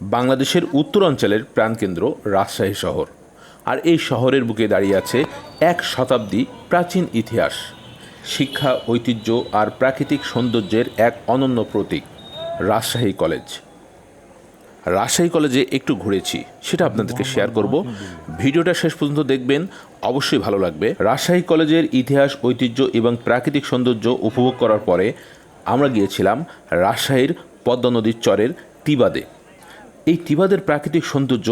বাংলাদেশের উত্তরাঞ্চলের প্রাণকেন্দ্র রাজশাহী শহর। আর এই শহরের বুকে দাঁড়িয়ে আছে এক শতাব্দী প্রাচীন ইতিহাস। শিক্ষা, ঐতিহ্য আর প্রাকৃতিক সৌন্দর্যের এক অনন্য প্রতীক, রাজশাহী কলেজ। রাজশাহী কলেজে একটু ঘুরেছি, সেটা আপনাদেরকে শেয়ার করব। ভিডিওটা শেষ পর্যন্ত দেখবেন, অবশ্যই ভালো লাগবে। রাজশাহী কলেজের ইতিহাস, ঐতিহ্য এবং প্রাকৃতিক সৌন্দর্য উপভোগ করার পরে আমরা গিয়েছিলাম রাজশাহীর পদ্মা নদীর চরের তিবাদে। এই তিবাদের প্রাকৃতিক সৌন্দর্য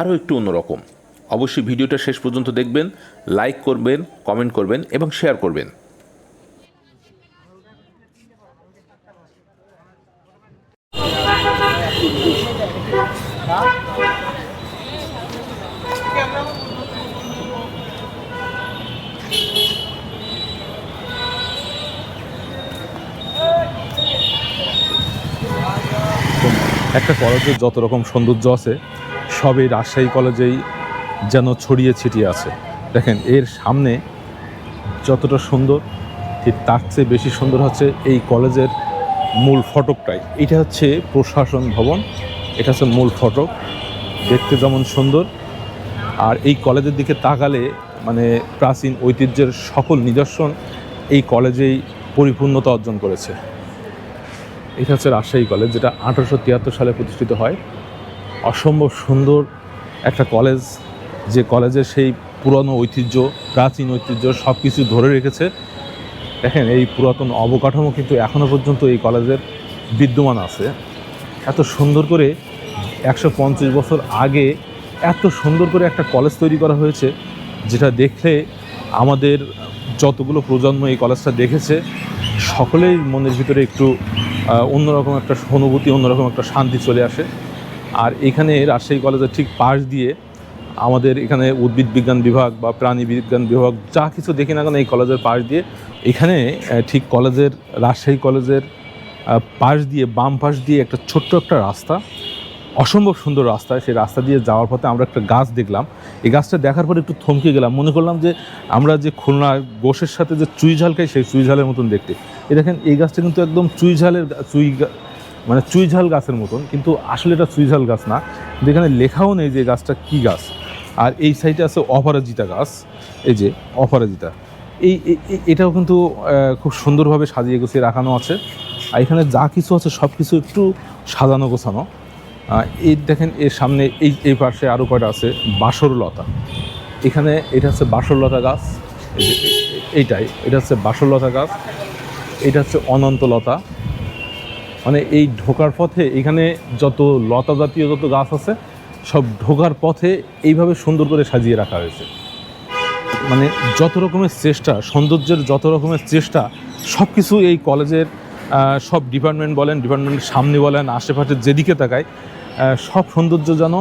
আরও একটু অন্যরকম। অবশ্যই ভিডিওটা শেষ পর্যন্ত দেখবেন লাইক করবেন কমেন্ট করবেন এবং শেয়ার করবেন। একটা কলেজের যত রকম সৌন্দর্য আছে, সবই রাজশাহী কলেজেই যেন ছড়িয়ে ছিটিয়ে আছে। দেখেন, এর সামনে যতটা সুন্দর, ঠিক তার চেয়ে বেশি সুন্দর হচ্ছে এই কলেজের মূল ফটকটাই। এটা হচ্ছে প্রশাসন ভবন, এটা হচ্ছে মূল ফটক। দেখতে যেমন সুন্দর, আর এই কলেজের দিকে তাকালে মানে প্রাচীন ঐতিহ্যের সকল নিদর্শন এই কলেজেই পরিপূর্ণতা অর্জন করেছে। এটা হচ্ছে রাজশাহী কলেজ, যেটা আঠারোশো তিয়াত্তর সালে প্রতিষ্ঠিত হয়। অসম্ভব সুন্দর একটা কলেজ, যে কলেজের সেই পুরনো ঐতিহ্য, প্রাচীন ঐতিহ্য সব কিছু ধরে রেখেছে। দেখেন, এই পুরাতন অবকাঠামো কিন্তু এখনও পর্যন্ত এই কলেজের বিদ্যমান আছে। এত সুন্দর করে একশো পঞ্চাশ বছর আগে এত সুন্দর করে একটা কলেজ তৈরি করা হয়েছে, যেটা দেখলে আমাদের যতগুলো প্রজন্ম এই কলেজটা দেখেছে, সকলেই মনের ভিতরে একটু অন্যরকম একটা অনুভূতি, অন্যরকম একটা শান্তি চলে আসে। আর এখানে রাজশাহী কলেজের ঠিক পাশ দিয়ে আমাদের এখানে উদ্ভিদ বিজ্ঞান বিভাগ বা প্রাণী বিজ্ঞান বিভাগ যা কিছু দেখি না কেন এই কলেজের পাশ দিয়ে, এখানে ঠিক কলেজের, রাজশাহী কলেজের পাশ দিয়ে, বাম পাশ দিয়ে একটা ছোট্ট একটা রাস্তা, অসম্ভব সুন্দর রাস্তা। সেই রাস্তা দিয়ে যাওয়ার পথে আমরা একটা গাছ দেখলাম। এই গাছটা দেখার পর একটু থমকে গেলাম। মনে করলাম যে আমরা যে খুলনা গোশের সাথে যে চুই ঝাল খাই, সেই চুই ঝালের মতন দেখতে। এই দেখেন, এই গাছটা কিন্তু একদম চুই ঝালের চুই মানে চুই ঝাল গাছের মতন, কিন্তু আসলে এটা চুই ঝাল গাছ না। এখানে লেখাও নেই যে গাছটা কী গাছ। আর এই সাইডে আছে অপরাজিতা গাছ, এই যে অপরাজিতা। এই এটাও কিন্তু খুব সুন্দরভাবে সাজিয়ে গুছিয়ে রাখানো আছে। আর এখানে যা কিছু আছে সব কিছু একটু সাজানো গোছানো। এই দেখেন, এর সামনে এই এই পাশে আরও কয়টা আছে? বাসরলতা। এখানে এটা হচ্ছে বাসরলতা গাছ। এইটাই। এটা হচ্ছে বাসরলতা গাছ। এটা হচ্ছে অনন্তলতা। মানে এই ঢোকার পথে এখানে যত লতা জাতীয় যত গাছ আছে, সব ঢোকার পথে এইভাবে সুন্দর করে সাজিয়ে রাখা হয়েছে। মানে যত রকমের চেষ্টা, সৌন্দর্যের যত রকমের চেষ্টা সব কিছু এই কলেজের সব ডিপার্টমেন্ট বলেন, ডিপার্টমেন্টের সামনে বলেন আশেপাশে যেদিকে তাকায় সব সৌন্দর্য যেন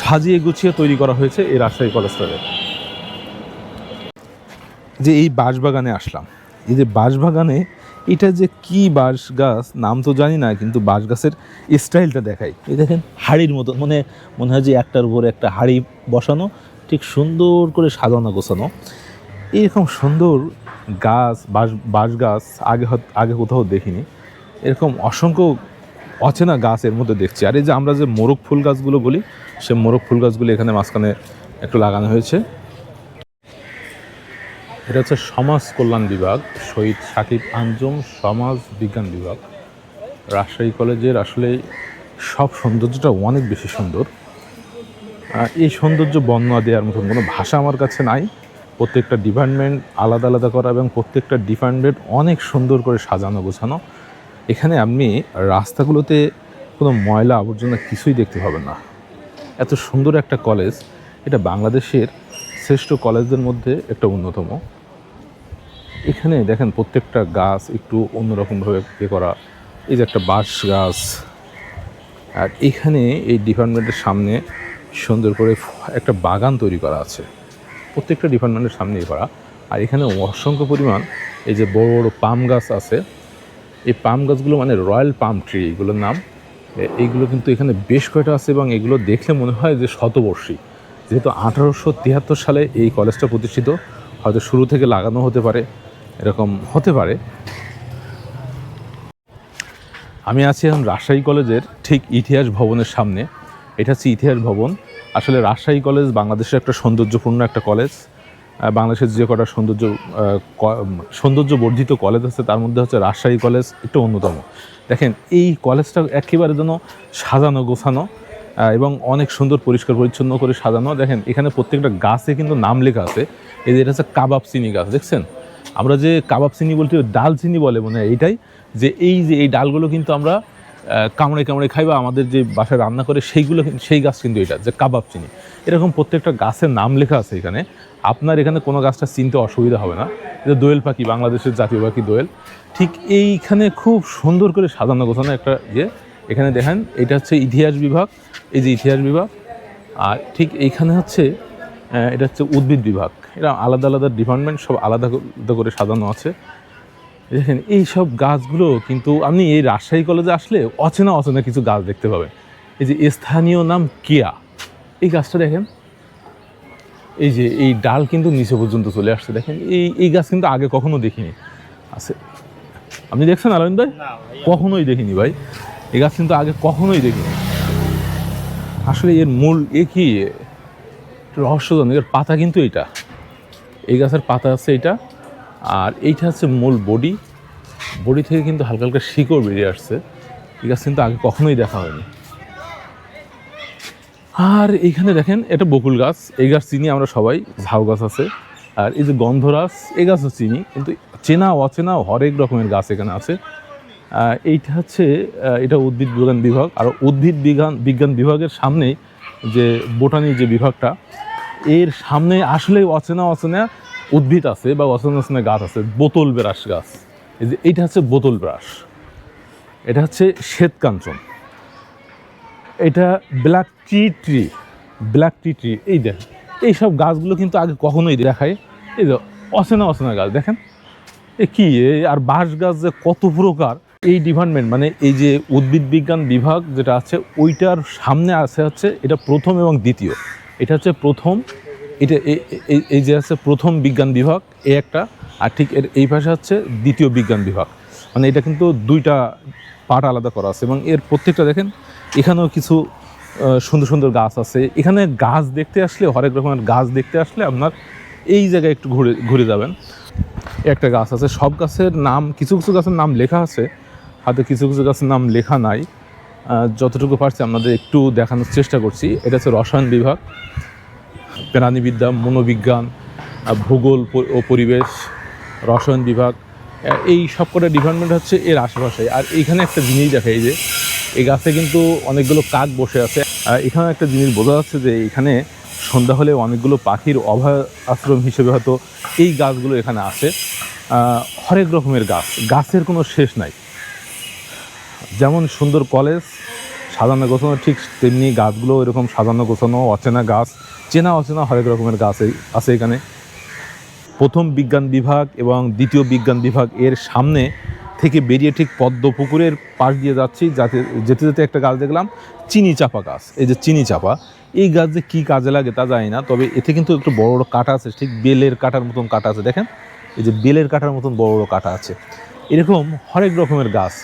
সাজিয়ে গুছিয়ে তৈরি করা হয়েছে এই রাজশাহী কলেজটাতে যে এই বাঁশবাগানে আসলাম, এই যে বাঁশবাগানে এটা যে কি বাঁশ গাছ নাম তো জানি না, কিন্তু বাঁশ গাছের স্টাইলটা দেখাই। এই দেখেন, হাড়ির মতো মানে মনে হয় যে একটার উপরে একটা হাড়ি বসানো, ঠিক সুন্দর করে সাজানো গোছানো। এরকম সুন্দর গাছ, বাঁশ বাঁশ গাছ আগে আগে কোথাও দেখিনি। এরকম অসংখ্য অচেনা গাছ এর মধ্যে দেখছি। আর এই যে আমরা যে মোরগ ফুল গাছগুলো বলি, সে মোরগ ফুল গাছগুলো এখানে মাঝখানে একটু লাগানো হয়েছে। এটা হচ্ছে সমাজ কল্যাণ বিভাগ, শহীদ সাকিব আঞ্জুম সমাজ বিজ্ঞান বিভাগ। রাজশাহী কলেজের আসলে সব সৌন্দর্যটা অনেক বেশি সুন্দর। এই সৌন্দর্য বর্ণনা দেওয়ার মতন কোনো ভাষা আমার কাছে নাই। প্রত্যেকটা ডিপার্টমেন্ট আলাদা আলাদা করা এবং প্রত্যেকটা ডিপার্টমেন্ট অনেক সুন্দর করে সাজানো গোছানো। এখানে আপনি রাস্তাগুলোতে কোনো ময়লা আবর্জনা কিছুই দেখতে পাবেন না। এত সুন্দর একটা কলেজ এটা বাংলাদেশের শ্রেষ্ঠ কলেজদের মধ্যে একটা অন্যতম। এখানে দেখেন প্রত্যেকটা গাছ একটু অন্যরকমভাবে ইয়ে করা। এই যে একটা বাঁশ গাছ। আর এখানে এই ডিপার্টমেন্টের সামনে সুন্দর করে একটা বাগান তৈরি করা আছে। প্রত্যেকটা ডিপার্টমেন্টের সামনেই করা আর এখানে অসংখ্য পরিমাণ এই যে বড় বড় পাম গাছ আছে, এই পাম গাছগুলো মানে রয়্যাল পাম ট্রি এগুলোর নাম। এইগুলো কিন্তু এখানে বেশ কয়টা আছে এবং এগুলো দেখলে মনে হয় যে শতবর্ষী। যেহেতু আঠারোশো তিয়াত্তর সালে এই কলেজটা প্রতিষ্ঠিত, হয়তো শুরু থেকে লাগানো হতে পারে, এরকম হতে পারে। আমি আছি এখন রাজশাহী কলেজের ঠিক ইতিহাস ভবনের সামনে। এটা হচ্ছে ইতিহাস ভবন। আসলে রাজশাহী কলেজ বাংলাদেশের একটা সৌন্দর্যপূর্ণ একটা কলেজ। বাংলাদেশের যে কটা সৌন্দর্য সৌন্দর্য বর্ধিত কলেজ আছে, তার মধ্যে হচ্ছে রাজশাহী কলেজ একটু অন্যতম। দেখেন, এই কলেজটা একেবারে যেন সাজানো, গোছানো এবং অনেক সুন্দর পরিষ্কার পরিচ্ছন্ন করে সাজানো। দেখেন, এখানে প্রত্যেকটা গাছে কিন্তু নাম লেখা আছে। এই যে এটা হচ্ছে কাবাব চিনি গাছ, দেখছেন? আমরা যে কাবাব চিনি বলতে ডাল চিনি বলে মনে হয় এইটাই যে এই যে এই ডালগুলো কিন্তু আমরা কামড়ে কামড়ে খাই বা আমাদের যে বাসায় রান্না করে সেইগুলো সেই গাছ কিন্তু এটা, যে কাবাব চিনি। এরকম প্রত্যেকটা গাছের নাম লেখা আছে এখানে। আপনার এখানে কোনো গাছটা চিনতে অসুবিধা হবে না। এটা দোয়েল পাখি, বাংলাদেশের জাতীয় পাখি দোয়েল। ঠিক এইখানে খুব সুন্দর করে সাজানো গোছানো একটা ইয়ে। এখানে দেখেন, এটা হচ্ছে ইতিহাস বিভাগ। এই যে ইতিহাস বিভাগ। আর ঠিক এইখানে হচ্ছে এটা হচ্ছে উদ্ভিদ বিভাগ। এটা আলাদা আলাদা ডিপার্টমেন্ট, সব আলাদা করে সাজানো আছে। দেখেন এই সব গাছগুলো কিন্তু আপনি এই রাজশাহী কলেজে আসলে অচেনা অচেনা কিছু গাছ দেখতে পাবেন। এই যে স্থানীয় নাম কেয়া। এই গাছটা দেখেন এই যে এই ডাল কিন্তু নিচে পর্যন্ত চলে আসছে দেখেন। এই এই গাছ কিন্তু আগে কখনো দেখিনি। আছে। আপনি দেখছেন আলমিন ভাই? কখনোই দেখিনি ভাই। এই গাছ কিন্তু আগে কখনোই দেখিনি। আসলে এর মূল এ কি? রহস্যজনক এর পাতা কিন্তু এটা এই গাছের পাতা আছে এটা আর এইটা হচ্ছে মূল বডি। বডি থেকে কিন্তু হালকা হালকা শিকড় বেরিয়ে আসছে। এই গাছ কিন্তু আগে কখনোই দেখা হয়নি। আর এইখানে দেখেন, এটা বকুল গাছ। এই গাছ চিনি আমরা সবাই, ঝাউ গাছ আছে। আর এই যে গন্ধরাস এই গাছও চিনি, কিন্তু চেনা, অচেনা, হরেক রকমের গাছ এখানে আছে। এইটা হচ্ছে এটা উদ্ভিদ বিজ্ঞান বিভাগ। আর উদ্ভিদ বিজ্ঞান বিজ্ঞান বিভাগের সামনেই যে বোটানি যে বিভাগটা, এর সামনে আসলে অচেনা অচেনা উদ্ভিদ আছে বা অচেনা গাছ আছে, বোতল ব্রাশ গাছ। এই যে এইটা হচ্ছে বোতল ব্রাশ। এটা হচ্ছে শ্বেত কাঞ্চন এটা black tea tree black tea tree এই দেখ এইসব গাছগুলো কিন্তু আগে কখনোই দেখায়। এই যে অচেনা অচেনা গাছ, দেখেন। এ কি আর বাঁশ গাছ যে কত প্রকার। এই ডিপার্টমেন্ট মানে এই যে উদ্ভিদ বিজ্ঞান বিভাগ যেটা আছে, ওইটার সামনে আছে হচ্ছে, এটা প্রথম এবং দ্বিতীয়। এটা হচ্ছে প্রথম এটা এই- যে আছে প্রথম বিজ্ঞান বিভাগ, এ একটা, আর ঠিক এর, এই পাশে হচ্ছে দ্বিতীয় বিজ্ঞান বিভাগ। মানে এটা কিন্তু দুইটা পার্ট আলাদা করা আছে এবং এর প্রত্যেকটা দেখেন, এখানেও কিছু সুন্দর সুন্দর গাছ আছে। এখানে গাছ দেখতে আসলে, হরেক রকমের গাছ দেখতে আসলে আপনার এই জায়গায় একটু ঘুরে ঘুরে যাবেন। একটা গাছ আছে, সব গাছের নাম, কিছু কিছু গাছের নাম লেখা আছে, হাতে কিছু কিছু গাছের নাম লেখা নাই। যতটুকু পারছি আপনাদের একটু দেখানোর চেষ্টা করছি। এটা হচ্ছে রসায়ন বিভাগ। প্রাণীবিদ্যা, মনোবিজ্ঞান ভূগোল ও পরিবেশ, রসায়ন বিভাগ এই সব কটা ডিপার্টমেন্ট হচ্ছে এর আশেপাশে। আর এইখানে একটা জিনিস দেখা যে এই গাছে কিন্তু অনেকগুলো কাক বসে আছে। এখানে একটা জিনিস বোঝা যাচ্ছে যে, এখানে সন্ধ্যা হলে অনেকগুলো পাখির অভয় আশ্রম হিসেবে হয়তো এই গাছগুলো এখানে আছে। হরেক রকমের গাছ, গাছের কোনো শেষ নাই। যেমন সুন্দর কলেজ, সাজানো গোছানো, ঠিক তেমনি গাছগুলো এরকম সাজানো গোছানো, অচেনা গাছ চেনা অচেনা হরেক রকমের গাছ আছে এখানে। প্রথম বিজ্ঞান বিভাগ এবং দ্বিতীয় বিজ্ঞান বিভাগ এর সামনে থেকে বেরিয়ে ঠিক পদ্ম পুকুরের পাশ দিয়ে যাচ্ছি, যাতে যেতে যেতে একটা গাছ দেখলাম চিনি চাপা গাছ। এই যে চিনি চাপা এই গাছ যে কী কাজে লাগে তা জানি না, তবে এতে কিন্তু একটু বড় বড় কাটা আছে, ঠিক বেলের কাটার মতন কাটা আছে। দেখেন, এই যে বেলের কাটার মতন বড় বড় কাটা আছে। এরকম হরেক রকমের গাছ।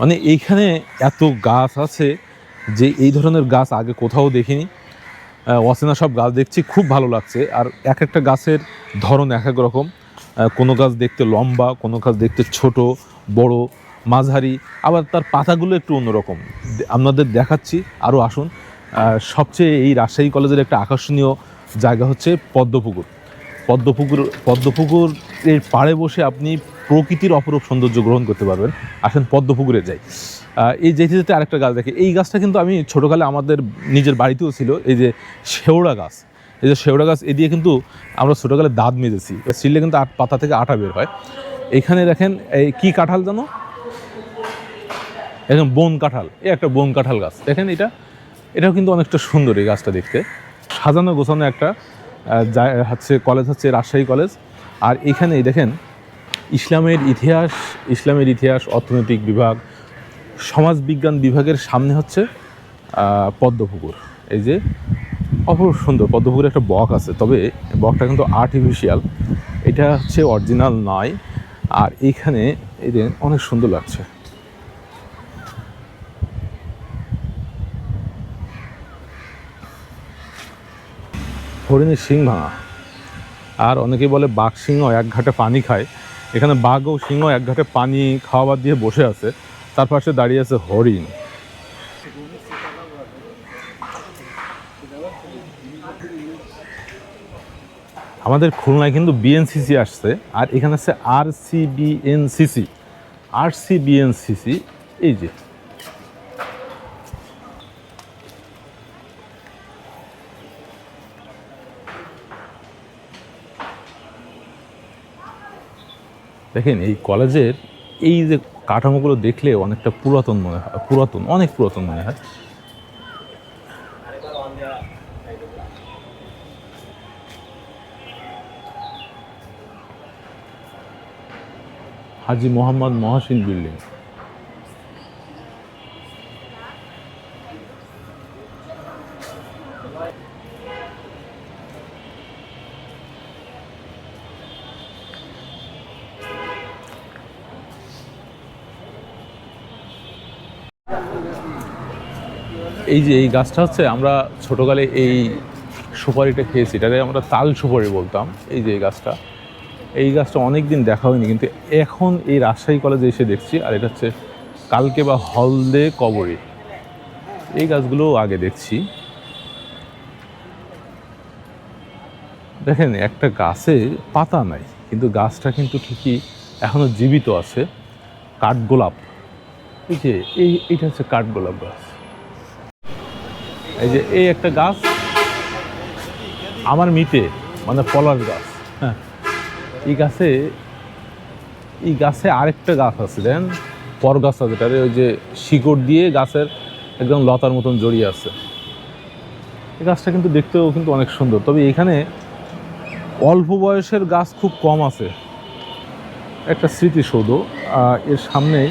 মানে এইখানে এত গাছ আছে যে এই ধরনের গাছ আগে কোথাও দেখিনি। অচেনা সব গাছ দেখছি, খুব ভালো লাগছে। আর এক একটা গাছের ধরন এক এক রকম। কোনো গাছ দেখতে লম্বা, কোনো গাছ দেখতে ছোট, বড়, মাঝারি, আবার তার পাতাগুলো একটু অন্যরকম। আপনাদের দেখাচ্ছি, আরও আসুন। সবচেয়ে এই রাজশাহী কলেজের একটা আকর্ষণীয় জায়গা হচ্ছে পদ্মপুকুর। পদ্মপুকুর পদ্মপুকুর পদ্মপুকুরের পাড়ে বসে আপনি প্রকৃতির অপরূপ সৌন্দর্য গ্রহণ করতে পারবেন। আসেন পদ্মপুকুরে যাই। এই যেতে যেতে আরেকটা গাছ দেখে। এই গাছটা কিন্তু আমি ছোটোকালে আমাদের নিজের বাড়িতেও ছিল। এই যে শেওড়া গাছ। এই যে শেওড়া গাছ, এ দিয়ে কিন্তু আমরা ছোটোকালে দাঁত মেজেছি। ছিললে কিন্তু আট পাতা থেকে আটা বের হয়। এখানে দেখেন, এই কী কাঁঠাল জানো? একদম বন কাঁঠাল। এই একটা বন কাঁঠাল গাছ। দেখেন এটা? এটাও কিন্তু অনেকটা সুন্দর এই গাছটা দেখতে। সাজানো গোছানো একটা যা- হচ্ছে কলেজ হচ্ছে রাজশাহী কলেজ আর এখানে দেখেন, ইসলামের ইতিহাস ইসলামের ইতিহাস, অর্থনৈতিক বিভাগ, সমাজবিজ্ঞান বিভাগের সামনে হচ্ছে পদ্মপুকুর। এই যে অপর সুন্দর, পদ্মপুকুরে একটা বক আছে, তবে বকটা কিন্তু আর্টিফিশিয়াল এটা হচ্ছে অরিজিনাল নয়, আর এইখানে এই যে অনেক সুন্দর লাগছে। হরিণের সিং ভাঙা আর অনেকে বলে বাঘ সিংহ এক ঘাটে পানি খায়। এখানে বাঘ ও সিংহ এক ঘাটে পানি খাওয়াবার দিয়ে বসে আছে। তার পাশে দাঁড়িয়ে আছে হরিণ। আমাদের খুলনায় কিন্তু বিএনসিসি আসছে, আর এখানে আছে R C BNCC R C BNCC এই যে। দেখেন, এই কলেজের এই যে কাঠামোগুলো দেখলে অনেকটা পুরাতন মনে হয়, পুরাতন, অনেক পুরাতন মনে হয়। হাজি মোহাম্মদ মহাসিন বিল্ডিং। এই যে এই গাছটা হচ্ছে, আমরা ছোটোকালে এই সুপারিটা খেয়েছি। এটাকে আমরা তাল সুপারি বলতাম, এই যে এই গাছটা। এই গাছটা অনেক দিন দেখা হয়নি, কিন্তু এখন এই রাজশাহী কলেজে এসে দেখছি, আর এটা হচ্ছে কালকে বা হলদে কবরে। এই গাছগুলো আগে দেখছি। দেখেন, একটা গাছে পাতা নাই, কিন্তু গাছটা কিন্তু ঠিকই এখনও জীবিত আছে, কাঠগোলাপ। এই যে, এই, এইটা হচ্ছে কাঠগোলাপ গাছ। এই যে এই একটা গাছ, আমার মিতে মানে পলাশ গাছ। হ্যাঁ এই গাছে এই গাছে আরেকটা গাছ আছে, দেন? পর গাছ আছে যেটা ওই যে শিকড় দিয়ে গাছের একদম লতার মতন জড়িয়ে আছে। এই গাছটা কিন্তু দেখতেও কিন্তু অনেক সুন্দর। তবে এখানে অল্প বয়সের গাছ খুব কম আছে। একটা স্মৃতিসৌধ এর সামনেই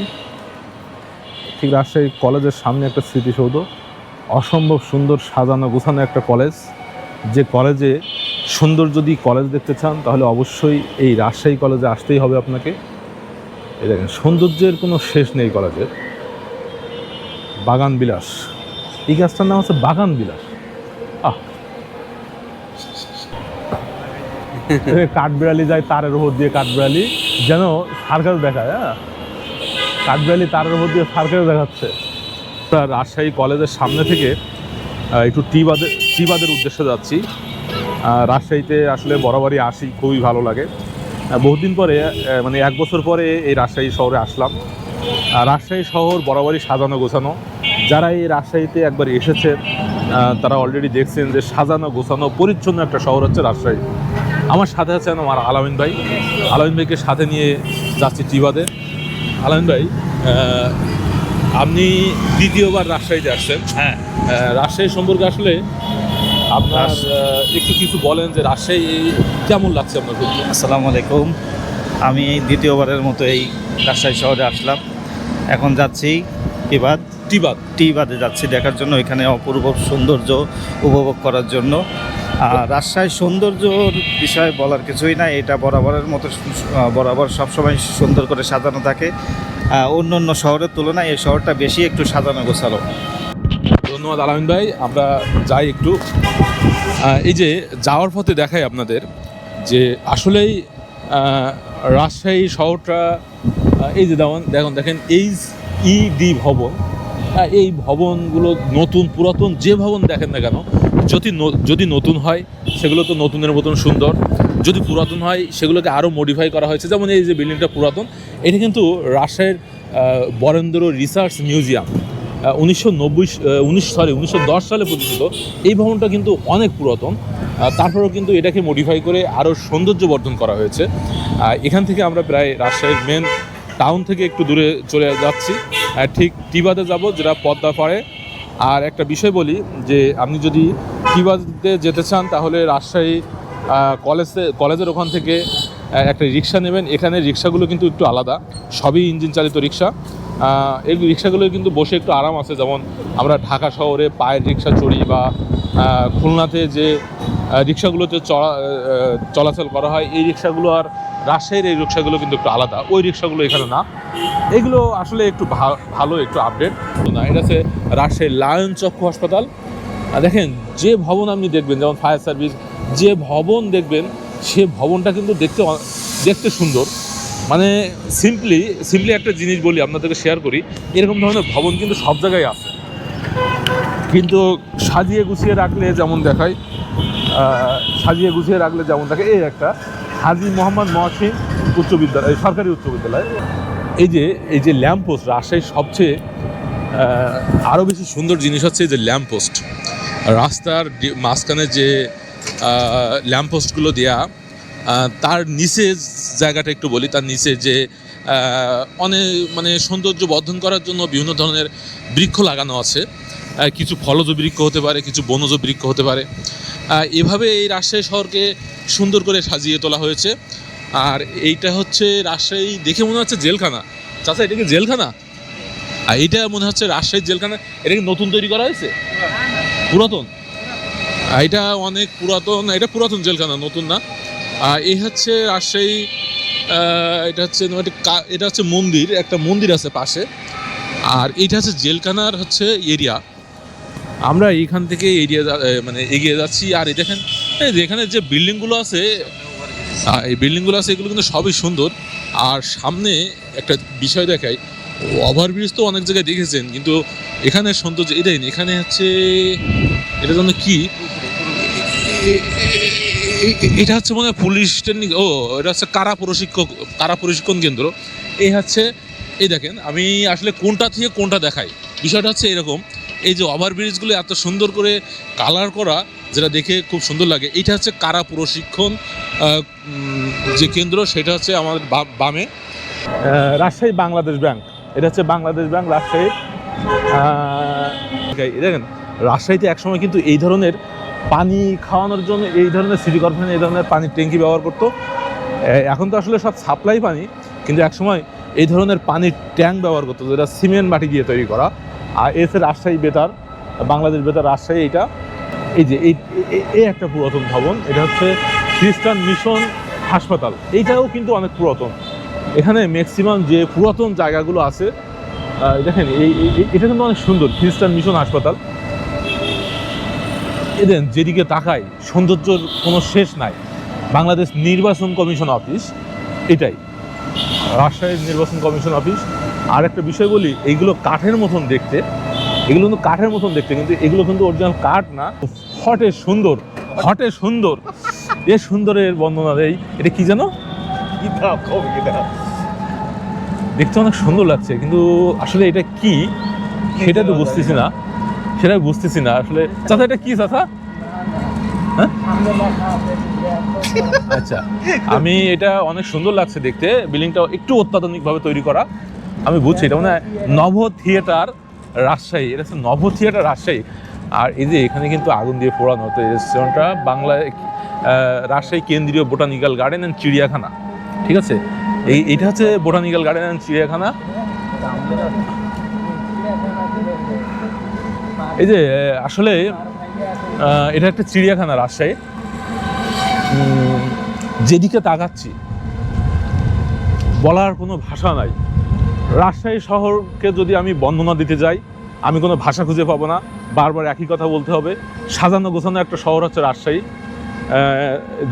ঠিক রাজশাহী কলেজের সামনে একটা স্মৃতিসৌধ। অসম্ভব সুন্দর সাজানো গোছানো একটা কলেজ। যে কলেজে সুন্দর যদি কলেজ দেখতে চান, তাহলে অবশ্যই এই রাজশাহী কলেজে আসতেই হবে আপনাকে। এই দেখেন, সৌন্দর্যের কোনো শেষ নেই কলেজের বাগান বিলাস। এই গাছটার নাম হচ্ছে বাগান বিলাস। আহ! কাঠবিড়ালি যায় তারের উপর দিয়ে কাঠবিড়ালি, যেন সার্কাস দেখায় হ্যাঁ? কাঠবিড়ালি তারের উপর দিয়ে সার্কাস দেখাচ্ছে। রাজশাহী কলেজের সামনে থেকে একটু টি বাদের টি বাদের উদ্দেশ্যে যাচ্ছি। রাজশাহীতে আসলে বরাবরই আসি, খুবই ভালো লাগে। বহুদিন পরে মানে এক বছর পরে এই রাজশাহী শহরে আসলাম। রাজশাহী শহর বরাবরই সাজানো গোছানো। যারা এই রাজশাহীতে একবার এসেছে তারা অলরেডি দেখছেন যে সাজানো গোছানো পরিচ্ছন্ন একটা শহর হচ্ছে রাজশাহী। আমার সাথে আছেন আমার আলামিন ভাই। আলামিন ভাইকে সাথে নিয়ে যাচ্ছি টিবাদে আলামিন ভাই আপনি দ্বিতীয়বার রাজশাহীতে আসছেন। হ্যাঁ। রাজশাহী সম্পর্কে আসলে আপনার একটু কিছু বলেন যে রাজশাহী কেমন লাগছে আপনার? আসসালামু আলাইকুম। আমি দ্বিতীয়বারের মতো এই রাজশাহী শহরে আসলাম। এখন যাচ্ছি টিবাদ। টিবাদ? টিবাদে যাচ্ছি দেখার জন্য এখানে অপূর্ব সৌন্দর্য উপভোগ করার জন্য। আর রাজশাহীর সৌন্দর্যর বিষয়ে বলার কিছুই না এটা বরাবরের মতো বরাবর সবসময় সুন্দর করে সাজানো থাকে। অন্য অন্য শহরের তুলনায় এই শহরটা বেশি একটু সাজানো গোছালো। ধন্যবাদ আলামিন ভাই আমরা যাই একটু। এই যে যাওয়ার পথে দেখাই আপনাদের যে আসলেই রাজশাহী শহরটা এই যে দেখুন দেখুন দেখেন এইচ ইডি ভবন। হ্যাঁ, এই ভবনগুলো নতুন পুরাতন যে ভবন দেখেন না কেন যদি যদি নতুন হয় সেগুলো তো নতুনের মতন সুন্দর। যদি পুরাতন হয়, সেগুলোকে আরও মডিফাই করা হয়েছে। যেমন এই যে বিল্ডিংটা পুরাতন, এটা কিন্তু রাজশাহীর বরেন্দ্র রিসার্চ মিউজিয়াম উনিশশো নব্বই উনিশ সরি উনিশশো দশ সালে প্রতিষ্ঠিত। এই ভবনটা কিন্তু অনেক পুরাতন। তারপরেও কিন্তু এটাকে মডিফাই করে আরও সৌন্দর্য বর্ধন করা হয়েছে। এখান থেকে আমরা প্রায় রাজশাহীর মেন টাউন থেকে একটু দূরে চলে যাচ্ছি। ঠিক টিবাদে যাব, যেটা পদ্মা পাড়ে। আর একটা বিষয় বলি, যে আপনি যদি টিবাদে যেতে চান, তাহলে রাজশাহী কলেজে কলেজের ওখান থেকে একটা রিক্সা নেবেন। এখানে রিক্সাগুলো কিন্তু একটু আলাদা। সবই ইঞ্জিন চালিত রিক্সা এই রিক্সাগুলো কিন্তু বসে একটু আরাম আছে। যেমন আমরা ঢাকা শহরে পায়ের রিক্সা চড়ি বা খুলনাতে যে রিক্সাগুলোতে আহ, চলাচল করা হয় এই রিক্সাগুলো আর রাজশাহীর এই রিক্সাগুলো কিন্তু একটু আলাদা। ওই রিক্সাগুলো এখানে না। এগুলো আসলে একটু ভালো একটু আপডেট না এটা হচ্ছে রাজশাহীর লায়ন চক্ষু হাসপাতাল। দেখেন যে ভবন আপনি দেখবেন যেমন ফায়ার সার্ভিস যে ভবন দেখবেন, সে ভবনটা কিন্তু দেখতে দেখতে সুন্দর। মানে সিম্পলি সিম্পলি একটা জিনিস বলি আপনাদেরকে শেয়ার করি, এরকম ধরনের ভবন কিন্তু সব জায়গায় আছে। কিন্তু সাজিয়ে গুছিয়ে রাখলে যেমন দেখায় সাজিয়ে গুছিয়ে রাখলে যেমন থাকে এই একটা হাজি মোহাম্মদ মহসিন উচ্চ বিদ্যালয় সরকারি উচ্চ বিদ্যালয়। এই যে এই যে ল্যাম্প পোস্ট রাজশাহীর সবচেয়ে আরও বেশি সুন্দর জিনিস হচ্ছে এই যে ল্যাম্প পোস্ট। রাস্তার মাঝখানে যে ল্যাম্প পোস্টগুলো দেয়া তার নিচে জায়গাটা একটু বলি, তার নিচে যে অনেক মানে সৌন্দর্য বর্ধন করার জন্য বিভিন্ন ধরনের বৃক্ষ লাগানো আছে। কিছু ফলজ বৃক্ষ হতে পারে, কিছু বনজ বৃক্ষ হতে পারে। এভাবে এই রাজশাহী শহরকে সুন্দর করে সাজিয়ে তোলা হয়েছে। আর এইটা হচ্ছে রাজশাহী, দেখে মনে হচ্ছে জেলখানা। চাচা, এটা কি জেলখানা? আর এইটা মনে হচ্ছে রাজশাহীর জেলখানা, এটা কি নতুন তৈরি করা হয়েছে? পুরাতন? এটা অনেক পুরাতন, এটা পুরাতন জেলখানা, নতুন না। আর এই হচ্ছে রাজশাহী এটা হচ্ছে এটা হচ্ছে মন্দির, একটা মন্দির আছে পাশে। আর এইটা হচ্ছে জেলখানার হচ্ছে এরিয়া। আমরা এইখান থেকে এরিয়া মানে এগিয়ে যাচ্ছি। আর এই দেখেন এখানে যে বিল্ডিংগুলো আছে এই বিল্ডিংগুলো আছে, এগুলো কিন্তু সবই সুন্দর। আর সামনে একটা বিষয় দেখাই, ওভারব্রিজ তো অনেক জায়গায় দেখেছেন, কিন্তু এখানে সৌন্দর্য এটাই এখানে হচ্ছে এটা যেন কি? এটা হচ্ছে মনে হয় পুলিশ ট্রেনিং, ও, এটা হচ্ছে কারা প্রশিক্ষক, কারা প্রশিক্ষণ কেন্দ্র। এই হচ্ছে, এই দেখেন, আমি আসলে কোনটা থেকে কোনটা দেখাই। বিষয়টা হচ্ছে এরকম, এই যে ওভারব্রিজগুলো এত সুন্দর করে কালার করা, যেটা দেখে খুব সুন্দর লাগে, এটা হচ্ছে কারা প্রশিক্ষণ যে কেন্দ্র, সেটা হচ্ছে আমাদের বামে। রাজশাহী বাংলাদেশ ব্যাংক, এটা হচ্ছে বাংলাদেশ ব্যাংক, রাজশাহী। দেখেন, রাজশাহীতে একসময় কিন্তু এই ধরনের পানি খাওয়ানোর জন্য এই ধরনের সিটি কর্পোরেশন এই ধরনের পানির ট্যাঙ্কি ব্যবহার করতো। এখন তো আসলে সব সাপ্লাই পানি, কিন্তু একসময় এই ধরনের পানির ট্যাঙ্ক ব্যবহার করতো, যেটা সিমেন্ট মাটি দিয়ে তৈরি করা। আর এসে রাজশাহী বেতার, বাংলাদেশ বেতার রাজশাহী, এইটা। এই যে, এই একটা পুরাতন ভবন, এটা হচ্ছে খ্রিস্টান মিশন হাসপাতাল। এইটাও কিন্তু অনেক পুরাতন। এখানে ম্যাক্সিমাম যে পুরাতন জায়গাগুলো আছে দেখেন এই- এটা কিন্তু অনেক সুন্দর, খ্রিস্টান মিশন হাসপাতাল। এদেন যেদিকে তাকাই সৌন্দর্যর কোনো শেষ নাই। বাংলাদেশ নির্বাচন কমিশন অফিস এটাই। রাজশাহীর নির্বাচন কমিশন অফিস। আর একটা বিষয় বলি এইগুলো কাঠের মতন দেখতে। এগুলো কিন্তু কাঠের মতন দেখতে কিন্তু এগুলো কিন্তু অরিজিনাল কাঠ না। হটে সুন্দর হটে সুন্দর। এ সুন্দরের বর্ণনা দেয় এটা কি জানো? দেখতে অনেক সুন্দর লাগছে কিন্তু আসলে এটা কি? সেটা তো বুঝতেছি না। সেটা বুঝতেছি না। আসলে চাচা এটা কি চাচা? হ্যাঁ? আচ্ছা আমি এটা অনেক সুন্দর লাগছে দেখতে। বিল্ডিংটা একটু অত্যাধুনিকভাবে তৈরি করা। আমি বুঝছি এটা মানে নভ থিয়েটার রাজশাহী। এটা হচ্ছে নভ থিয়েটার রাজশাহী। আর এই যে এখানে কিন্তু আগুন দিয়ে পোড়ানো হতো রেস্টুরেন্টটা বাংলা আহ, রাজশাহী কেন্দ্রীয় বোটানিক্যাল গার্ডেন অ্যান্ড চিড়িয়াখানা। ঠিক আছে? এই এটা হচ্ছে বোটানিক্যাল গার্ডেন অ্যান্ড চিড়িয়াখানা। এই যে, আসলে এটা একটা চিড়িয়াখানা রাজশাহী। যেদিকে তাকাচ্ছি, বলার কোনো ভাষা নাই। রাজশাহী শহরকে যদি আমি বর্ণনা দিতে যাই, আমি কোনো ভাষা খুঁজে পাবো না। বারবার একই কথা বলতে হবে। সাজানো গোছানো একটা শহর হচ্ছে রাজশাহী।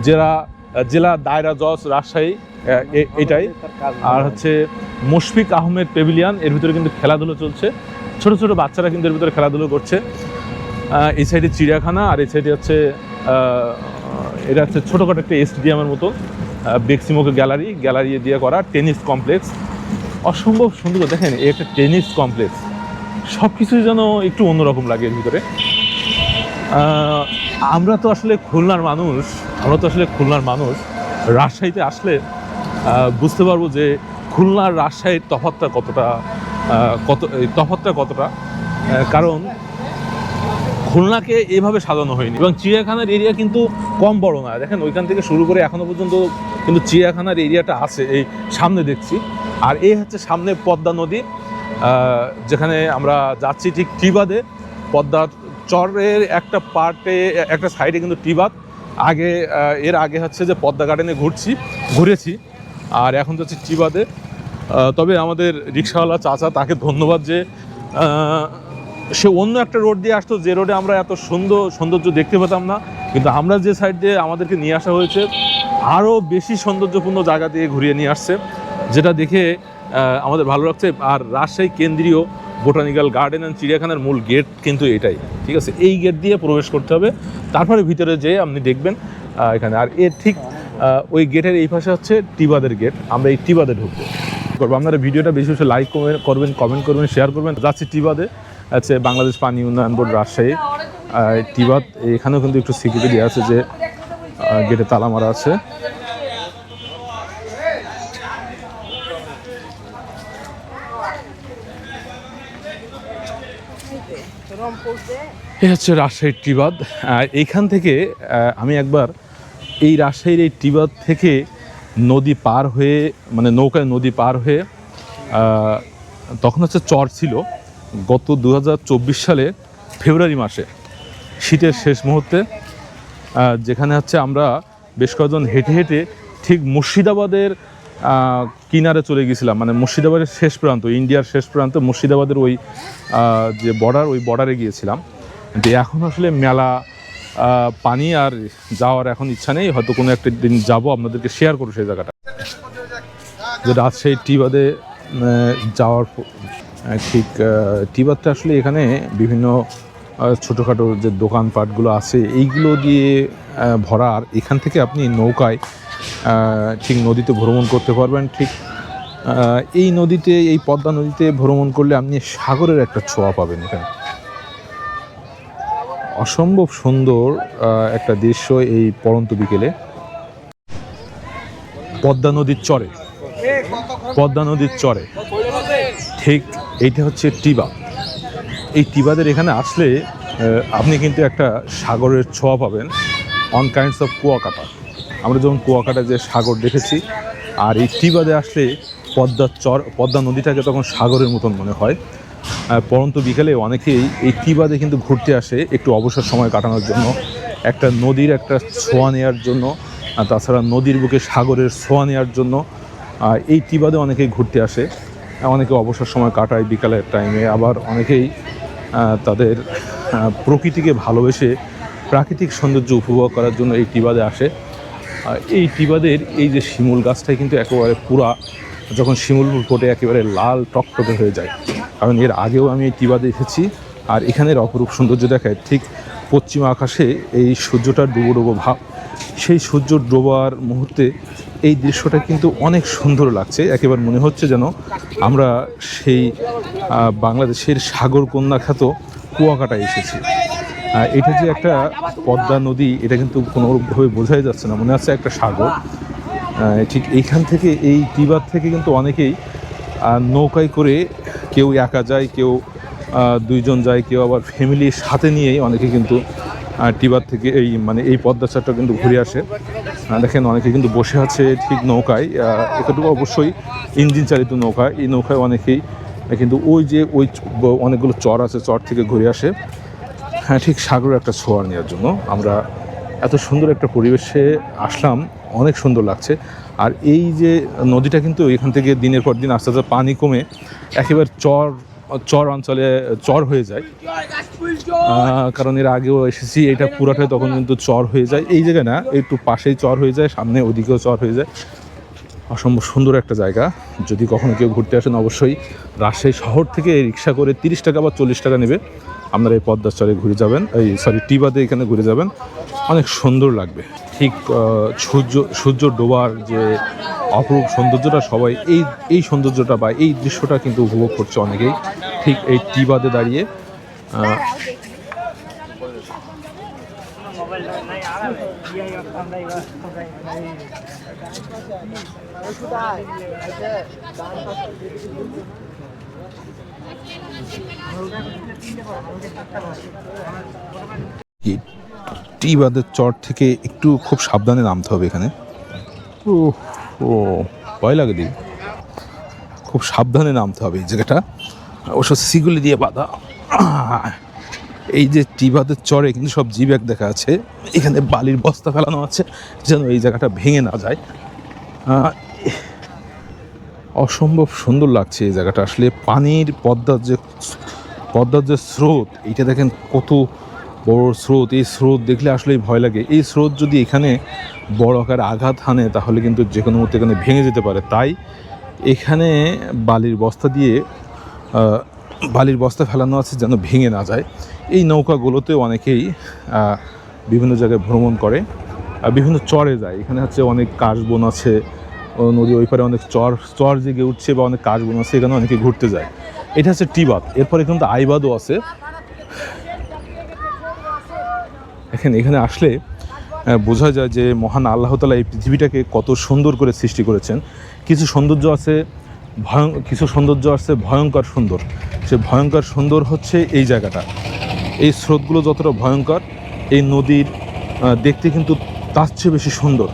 জেলা জেলা দায়রা জজ রাজশাহী এটাই। আর হচ্ছে মুশফিক আহমেদ পেভিলিয়ান এর ভিতরে কিন্তু খেলাধুলো চলছে। ছোট ছোট বাচ্চারা কিন্তু এর ভিতরে খেলাধুলো করছে। এই সাইডে চিড়িয়াখানা আর এই সাইডে হচ্ছে এটা হচ্ছে ছোটোখাটো একটা স্টেডিয়ামের মতো বেক্সিমোকে গ্যালারি গ্যালারি দিয়ে করা টেনিস কমপ্লেক্স। অসম্ভব সুন্দর, দেখেন, এই একটা টেনিস কমপ্লেক্স। সব কিছুই যেন একটু অন্যরকম লাগে এর ভিতরে। আমরা তো আসলে খুলনার মানুষ, আমরা তো আসলে খুলনার মানুষ। রাজশাহীতে আসলে বুঝতে পারব যে খুলনার রাজশাহীর তফাতটা কতটা কত তফাতটা কতটা? কারণ খুলনাকে এভাবে সাজানো হয়নি। এবং চিড়িয়াখানার এরিয়া কিন্তু কম বড় না। দেখেন, ওইখান থেকে শুরু করে এখনও পর্যন্ত কিন্তু চিড়িয়াখানার এরিয়াটা আছে, এই সামনে দেখছি। আর এই হচ্ছে সামনে পদ্মা নদী যেখানে আমরা যাচ্ছি ঠিক টিবাদে। পদ্মা চরের একটা পার্টে, একটা সাইডে কিন্তু টিবাদ। আগে এর আগে হচ্ছে যে পদ্মা গার্ডেনে ঘুরছি, ঘুরেছি। আর এখন যাচ্ছি টিবাদে। তবে আমাদের রিক্সাওয়ালা চাচা তাকে ধন্যবাদ যে সে অন্য একটা রোড দিয়ে আসতো, যে রোডে আমরা এত সুন্দর সৌন্দর্য দেখতে পেতাম না। কিন্তু আমরা যে সাইড দিয়ে আমাদেরকে নিয়ে আসা হয়েছে আরও বেশি সৌন্দর্যপূর্ণ জায়গা দিয়ে ঘুরিয়ে নিয়ে আসছে, যেটা দেখে আমাদের ভালো লাগছে। আর রাজশাহী কেন্দ্রীয় বোটানিক্যাল গার্ডেন অ্যান্ড চিড়িয়াখানার মূল গেট কিন্তু এটাই। ঠিক আছে? এই গেট দিয়ে প্রবেশ করতে হবে। তারপরে ভিতরে যেয়ে আপনি দেখবেন এখানে। আর এর ঠিক ওই গেটের এই পাশে হচ্ছে টিবাদের গেট আমরা এই টিবাদে ঢুকবো। করব। আপনারা ভিডিওটা বেশি বেশি লাইক করবেন কমেন্ট করবেন শেয়ার করবেন। যাচ্ছি টিবাদে আছে বাংলাদেশ পানি উন্নয়ন বোর্ড রাজশাহী। টিবাদ এখানেও কিন্তু একটু সিকিউরিটি আছে যে গেটে তালা মারা আছে। এই হচ্ছে রাজশাহীর টিবাদ এইখান থেকে আমি একবার এই রাজশাহীর এই টিবাদ থেকে নদী পার হয়ে মানে নৌকায় নদী পার হয়ে তখন হচ্ছে চর ছিল। গত দু হাজার চব্বিশ সালে ফেব্রুয়ারি মাসে, শীতের শেষ মুহূর্তে যেখানে হচ্ছে আমরা বেশ কয়েকজন হেঁটে হেঁটে ঠিক মুর্শিদাবাদের কিনারে চলে গেছিলাম। মানে মুর্শিদাবাদের শেষ প্রান্ত, ইন্ডিয়ার শেষ প্রান্ত, মুর্শিদাবাদের ওই যে বর্ডার ওই বর্ডারে গিয়েছিলাম। কিন্তু এখন আসলে মেলা পানি আর যাওয়ার এখন ইচ্ছা নেই। হয়তো কোনো একটা দিন যাব আপনাদেরকে শেয়ার করব সেই জায়গাটা। যে রাজশাহী টিবাদে আহ, যাওয়ার ঠিক আহ, টিবাদটা আসলে এখানে বিভিন্ন ছোটোখাটো যে দোকানপাটগুলো আছে এইগুলো দিয়ে ভরা। আর এখান থেকে আপনি নৌকায় ঠিক নদীতে ভ্রমণ করতে পারবেন ঠিক এই নদীতে এই পদ্মা নদীতে ভ্রমণ করলে আপনি সাগরের একটা ছোঁয়া পাবেন এখানে। অসম্ভব সুন্দর একটা দৃশ্য এই পড়ন্ত বিকেলে। পদ্মা নদীর চরে। পদ্মা নদীর চরে। ঠিক এইটা হচ্ছে টিবা। এই টিবাদের এখানে আসলে আপনি কিন্তু একটা সাগরের ছোঁয়া পাবেন অন কাইন্ডস অফ কুয়াকাটা। আমরা যেমন কুয়াকাটা যে সাগর দেখেছি, আর এই টিবাদে আসলে পদ্মার চর, পদ্মা নদীটাকে তখন সাগরের মতন মনে হয়। পরন্ত বিকেলে অনেকেই এই টিবাদে কিন্তু ঘুরতে আসে একটু অবসর সময় কাটানোর জন্য। একটা নদীর একটা ছোঁয়া নেওয়ার জন্য তাছাড়া নদীর বুকে সাগরের ছোঁয়া নেওয়ার জন্য এই টিবাদে অনেকেই ঘুরতে আসে। অনেকে অবসর সময় কাটায় বিকালের টাইমে, আবার অনেকেই তাদের প্রকৃতিকে ভালোবেসে প্রাকৃতিক সৌন্দর্য উপভোগ করার জন্য এই টিবাদে আসে। এই টিবাদের এই যে শিমুল গাছটাই কিন্তু একেবারে পুরা যখন শিমুল ফুল ফোটে একেবারে লাল টকটকে হয়ে যায়, কারণ এর আগেও আমি এই টিবাদে এসেছি, আর এখানের অপরূপ সৌন্দর্য দেখায়, ঠিক পশ্চিম আকাশে এই সূর্যটার ডুবো ডুবো ভাব, সেই সূর্য ডোবার মুহূর্তে এই দৃশ্যটা কিন্তু অনেক সুন্দর লাগছে, একেবারে মনে হচ্ছে যেন আমরা সেই বাংলাদেশের সাগর কন্যা খ্যাত কুয়াকাটা এসেছি এটা যে একটা পদ্মা নদী, এটা কিন্তু কোনোভাবে বোঝাই যাচ্ছে না, মনে হচ্ছে একটা সাগর। ঠিক এইখান থেকে, এই টিবার থেকে কিন্তু অনেকেই নৌকায় করে কেউ একা যায়, কেউ দুইজন যায়, কেউ আবার ফ্যামিলির সাথে নিয়েই অনেকে কিন্তু টিবার থেকে এই মানে এই পদ্মা চারটা কিন্তু ঘুরে আসে। দেখেন অনেকে কিন্তু বসে আছে ঠিক নৌকায়। এতটুকু অবশ্যই ইঞ্জিন চালিত নৌকা। এই নৌকায় অনেকেই কিন্তু ওই যে ওই অনেকগুলো চর আছে, চর থেকে ঘুরে আসে। হ্যাঁ ঠিক সাগরের একটা ছোঁয়া নেওয়ার জন্য আমরা এত সুন্দর একটা পরিবেশে আসলাম, অনেক সুন্দর লাগছে। আর এই যে নদীটা কিন্তু এখান থেকে দিনের পর দিন আস্তে আস্তে পানি কমে, একেবারে চর চর অঞ্চলে চর হয়ে যায়। কারণ এর আগেও এসেছি, এটা পুরাটাই তখন কিন্তু চর হয়ে যায়। এই জায়গায় না, একটু পাশেই চর হয়ে যায়, সামনে ওদিকেও চর হয়ে যায়। অসম্ভব সুন্দর একটা জায়গা। যদি কখনো কেউ ঘুরতে আসেন, অবশ্যই রাজশাহী শহর থেকে রিক্সা করে তিরিশ টাকা বা চল্লিশ টাকা নেবে। আপনারা এই পদ্মার চরে ঘুরে যাবেন এই সরি টিবাতে এখানে ঘুরে যাবেন। অনেক সুন্দর লাগবে। ঠিক সূর্য সূর্য ডোবার যে অপরূপ সৌন্দর্যটা সবাই এই এই সৌন্দর্যটা বা এই দৃশ্যটা কিন্তু উপভোগ করছে অনেকেই। ঠিক এই টিবাতে দাঁড়িয়ে আহ, এই টিবাদের চর থেকে একটু খুব সাবধানে নামতে হবে এখানে। ও ও, ভয় লাগে দিই খুব সাবধানে নামতে হবে এই জায়গাটা। অবশ্য সিগুলি দিয়ে বাঁধা। এই যে টিবাদের চরে কিন্তু সব জিব্যাগ দেখা আছে এখানে বালির বস্তা ফেলানো আছে, যেন এই জায়গাটা ভেঙে না যায়। অসম্ভব সুন্দর লাগছে এই জায়গাটা। আসলে পানির পদ্মার যে পদ্মার যে স্রোত, এইটা দেখেন কত বড় স্রোত। এই স্রোত দেখলে আসলেই ভয় লাগে। এই স্রোত যদি এখানে বড় আকার আঘাত হানে, তাহলে কিন্তু যে কোনো মুহূর্তে এখানে ভেঙে যেতে পারে। তাই এখানে বালির বস্তা দিয়ে বালির বস্তা ফেলানো আছে যেন ভেঙে না যায়। এই নৌকাগুলোতে অনেকেই বিভিন্ন জায়গায় ভ্রমণ করে বিভিন্ন চরে যায়। এখানে হচ্ছে অনেক কাশবন আছে নদী ওই পারে অনেক চর চর জেগে উঠছে বা অনেক কাশবন আছে এখানে অনেকে ঘুরতে যায়। এটা হচ্ছে টিবাদ এরপরে কিন্তু আইবাদও আছে। এখানে এখানে আসলে বোঝা যায় যে মহান আল্লাহ তালা এই পৃথিবীটাকে কত সুন্দর করে সৃষ্টি করেছেন। কিছু সৌন্দর্য আছে, ভয়ং, কিছু সৌন্দর্য আছে ভয়ঙ্কর সুন্দর। সে ভয়ঙ্কর সুন্দর হচ্ছে এই জায়গাটা। এই স্রোতগুলো যতটা ভয়ঙ্কর এই নদীর দেখতে কিন্তু তার চেয়ে বেশি সুন্দর।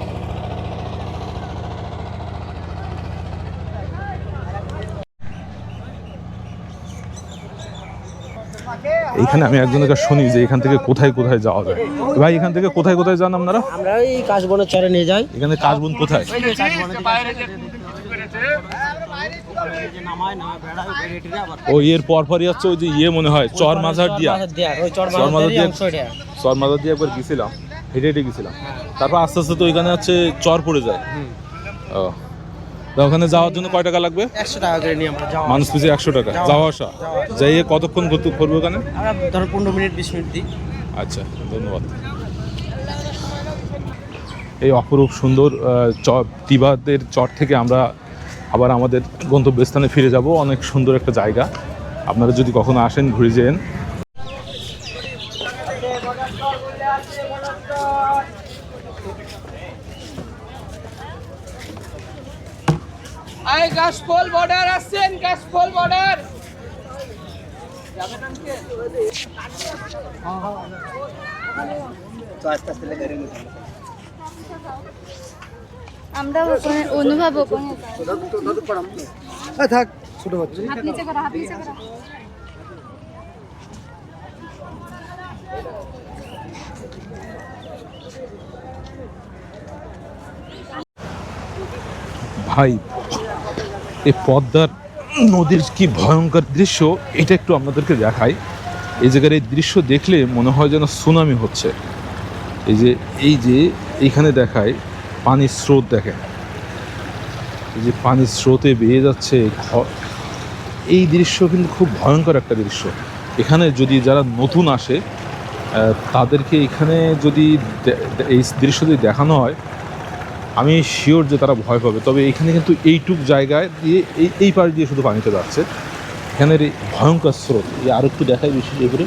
এইখানে আমি একজনের কাছে শুনি যে এখান থেকে কোথায় কোথায় যাওয়া যায়। ভাই এখান থেকে কোথায় কোথায় যান আপনারা? আমরা ওই কাশবনের চরে নিয়ে যাই। এখানে কাশবন কোথায়? ও এর পর পরই হচ্ছে ওই যে ইয়ে মনে হয় চর মাঝার দিয়া। চর মাঝার দিয়া চর মাঝার দিয়ে একবার গেছিলাম হেঁটে হেঁটে গেছিলাম। তারপর আস্তে আস্তে তো ওইখানে হচ্ছে চর পড়ে যায়। ও। তা ওখানে যাওয়ার জন্য কয় টাকা লাগবে? একশো টাকা করে নিয়ে আমরা যাওয়া মানুষ পিছিয়ে একশো টাকা। যাওয়া আসা। যাইয়ে কতক্ষণ ঘুরতে করবে ওখানে? ধরো পনেরো মিনিট বিশ মিনিট দিই। আচ্ছা ধন্যবাদ। এই অপরূপ সুন্দর তিবাদের চর থেকে আমরা আবার আমাদের গন্তব্যস্থানে ফিরে যাব। অনেক সুন্দর একটা জায়গা। আপনারা যদি কখনো আসেন ঘুরে যেন। আই গাছফল বর্ডার আসছেন গাছফল বর্ডার আমরা ওখানে অনুভব ওখানে। থাক ছোট বাচ্চা। হাত নিচে করো হাত নিচে করো। ভাই এই পদ্মার নদীর কি ভয়ঙ্কর দৃশ্য, এটা একটু আপনাদেরকে দেখাই। এই জায়গার এই দৃশ্য দেখলে মনে হয় যেন সুনামি হচ্ছে। এই যে এই যে এইখানে দেখায় পানির স্রোত দেখেন। এই যে পানির স্রোতে বেয়ে যাচ্ছে এই দৃশ্য কিন্তু খুব ভয়ঙ্কর একটা দৃশ্য। এখানে যদি যারা নতুন আসে তাদেরকে এখানে যদি এই দৃশ্য যদি দেখানো হয় আমি শিওর যে তারা ভয় পাবে। তবে এখানে কিন্তু এইটুক জায়গায় দিয়ে এই এই পাশ দিয়ে শুধু পানিতে যাচ্ছে। এখানের এই ভয়ঙ্কর স্রোত, এই আর একটু দেখাই বেশি করে।